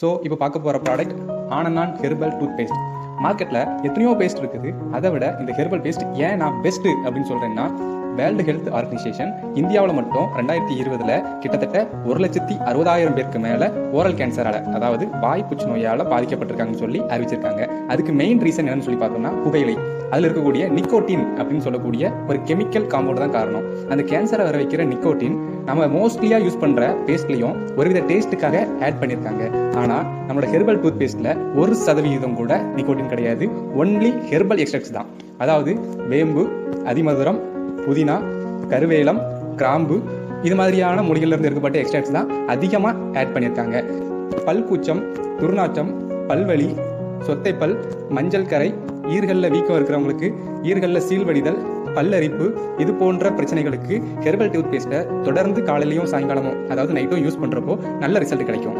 So இப்போ பார்க்க போகிற ப்ராடக்ட் ஆனந்தான் ஹெர்பல் டூத் பேஸ்ட் மார்க்கெட்டில் எத்தனையோ பேஸ்ட் இருக்குது. அதை விட இந்த ஹெர்பல் பேஸ்ட் ஏன் நான் பெஸ்ட்டு அப்படின்னு சொல்கிறேன்னா வேர்ல்டு ஹெல்த் ஆர்கனைசேஷன் இந்தியாவில் மட்டும் ரெண்டாயிரத்தி இருபதில் கிட்டத்தட்ட ஒரு லட்சத்தி அறுபதாயிரம் பேருக்கு மேலே ஓரல் கேன்சரால் அதாவது வாய் புற்றுநோயால் பாதிக்கப்பட்டிருக்காங்கன்னு சொல்லி அறிவிச்சிருக்காங்க. அதுக்கு மெயின் ரீசன் என்னன்னு சொல்லி பார்த்தோம்னா புகையிலை. அதில் இருக்கக்கூடிய நிக்கோட்டின் அப்படின்னு சொல்லக்கூடிய ஒரு கெமிக்கல் காம்பவுண்ட் தான் காரணம். அந்த கேன்சரை வர வைக்கிற நிக்கோட்டின் நம்ம மோஸ்ட்லியாக யூஸ் பண்ணுற பேஸ்ட்லையும் ஒருவித டேஸ்ட்டுக்காக ஆட் பண்ணியிருக்காங்க ஆனால் நம்மளோட ஹெர்பல் டூத் பேஸ்ட்டில் ஒரு சதவிகிதம் கூட நிக்கோட்டின் கிடையாது. ஒன்லி ஹெர்பல் எக்ஸ்ட்ராக்ட்ஸ் தான். அதாவது வேம்பு அதிமதுரம் புதினா கருவேலம் கிராம்பு இது மாதிரியான மூலிகையில இருந்து எடுக்கப்பட்ட எக்ஸ்ட்ராக்ட்ஸ் தான் அதிகமாக ஆட் பண்ணியிருக்காங்க பல்கூச்சம் துர்நாற்றம் பல்வலி சொத்தைப்பல் மஞ்சள் கரை ஈர்களில் வீக்கம் இருக்கிறவங்களுக்கு ஈர்களில் சீல்வடிதல் பல்லரிப்பு இது போன்ற பிரச்சனைகளுக்கு ஹெர்பல் டூத் பேஸ்ட்டை தொடர்ந்து காலையிலையும் சாயங்காலமும் அதாவது நைட்டும் யூஸ் பண்ணுறப்போ நல்ல ரிசல்ட் கிடைக்கும்.